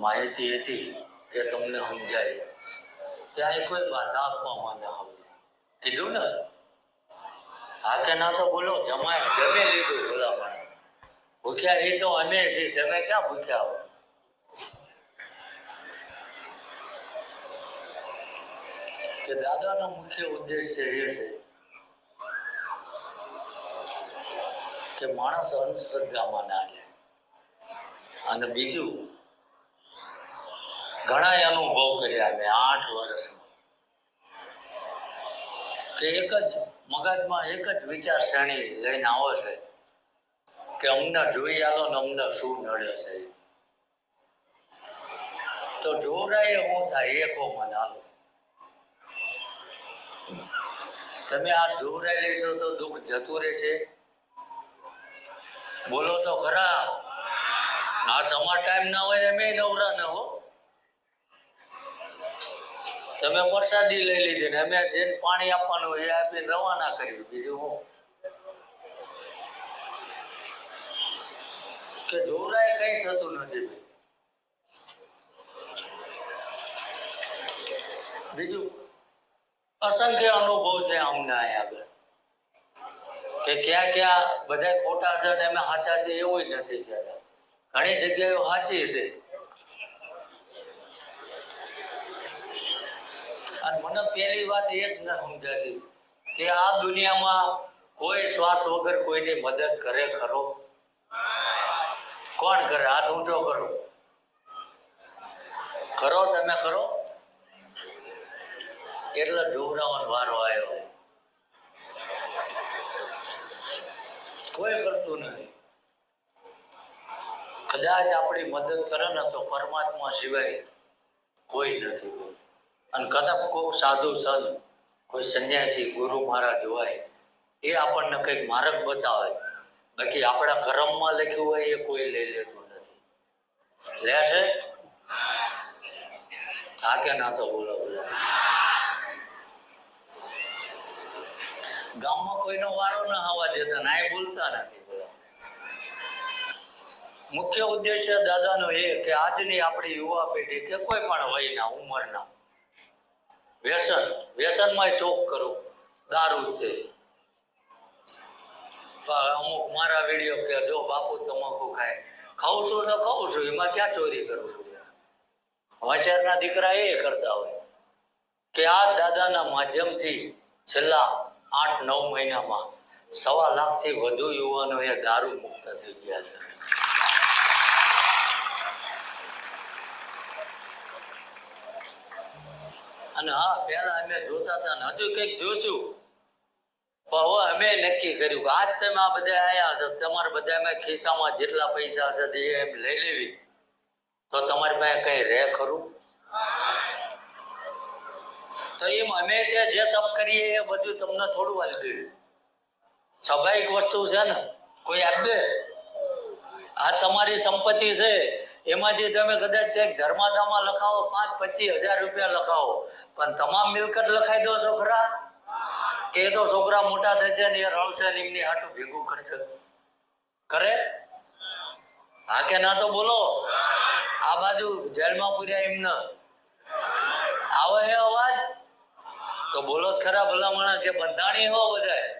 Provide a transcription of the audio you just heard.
માહિતી હતી કે તમને સમજાય. ત્યાં કોઈ બાધા આપવામાં ન આવે કીધું ને? હા કે ના તો બોલો જમાય જમે લીધું ભલામણ. ભૂખ્યા એ તો અમે છીએ, તમે ક્યાં ભૂખ્યા હો? કે દાદાનો મુખ્ય ઉદ્દેશ્ય એ છે કે માણસ અંધશ્રદ્ધામાં ના લે અને બીજું ઘણા અનુભવ કર્યા મેં આઠ વર્ષમાં. કે એક જ મગજમાં એક જ વિચાર શ્રેણી લઈને આવે છે કે અમને જોઈ આલો ને અમને શું નડે છે. તો જોડાય હું થાય, એ કહો મને આલો તમે આ જોરાઈ લેશો તો દુઃખ જતું રહેશે. બોલો તો ખરા. આ તમારો ટાઈમ ના હોય એમ નવરા ન હો. તમે પ્રસાદી લઈ લીધી અમે જેને પાણી આપવાનું એ આપીને રવાના કર્યું. બીજું હું? કે જોરાય કઈ થતું નથી બીજું? અસંખ્ય અનુભવ છે અમને અહીંયા આગળ. કે ક્યાં ક્યાં બધા ખોટા છે અને અમે સાચા છે એવું નથી કહેતા. ઘણી જગ્યાએ સાચી છે. અને મને પહેલી વાત એ જ ન સમજાતી કે આ દુનિયામાં કોઈ સ્વાર્થ વગર કોઈને મદદ કરે ખરો? કોણ કરે? હાથ ઊંચો કરો. કરો તમે કરો? એટલે ઢોરાવાનો વારો આવ્યો. કોઈ કરતું નથી. કદાચ આપણી મદદ કરે ને તો પરમાત્મા સિવાય કોઈ નથી. અને કદાચ કોઈ સાધુ સંત, કોઈ સંન્યાસી, ગુરુ મહારાજ હોય, એ આપણને કંઈક માર્ગ બતાવે. બાકી આપણા કર્મમાં લખ્યું હોય એ કોઈ લઈ લેતું નથી. લે છે? હા કે ના તો બોલો બોલો. ગામમાં કોઈનો વારો ના આવવા દેતા, ના, એ બોલતા નથી, બોલા. મુખ્ય ઉદ્દેશ્ય દાદાનો એ કે આજની આપણી યુવા પેઢી કે કોઈ પણ વયના, ઉંમરના વ્યસન વ્યસનમાં ચોક કરું. દારૂ છે. અમુક મારા વીડિયો કે જો બાપુ તમાકુ ખાય. ખાઉં છું તો ખાઉં છું, એમાં ક્યાં ચોરી કરું છું? હોશિયારના દીકરા એ કરતા હોય કે આ દાદાના માધ્યમથી છેલ્લા આઠ નવ મહિનામાં સવા લાખથી વધુ યુવાનો એ દારૂ મુક્ત થઈ ગયા છે. અને હા પહેલા અમે જોતા હતા ને હજુ કંઈક જોશું. પણ હવે અમે નક્કી કર્યું કે આજ તમે આ બધા આવ્યા છો, તમારે બધા અમે ખિસ્સામાં જેટલા પૈસા છે તે એમ લઈ લેવી. તો તમારી પાસે કઈ રહે ખરું? તો એમ અમે ત્યાં જે તપ કરીએ એ બધું તમને થોડું વાલી દેવું સ્વાભાવિક વસ્તુ છે ને, કોઈ આપે? આ તમારી સંપત્તિ છે. એમાંથી તમે કદાચ ચેક ધર્માદામાં લખાવો, પાંચ પચીસ હજાર રૂપિયા લખાવો. પણ તમામ મિલકત લખાઈ દો છો ખરા કે તો છોકરા મોટા થશે ને એ રળશે ને એમની હાટું ભેગું કરશે. કરે? હા કે ના તો બોલો. આ બાજુ જેલમાં પૂર્યા એમને. આવે હે અવાજ? તો બોલો જ ખરા ભલામણા કે બંધાણી હો બધાય.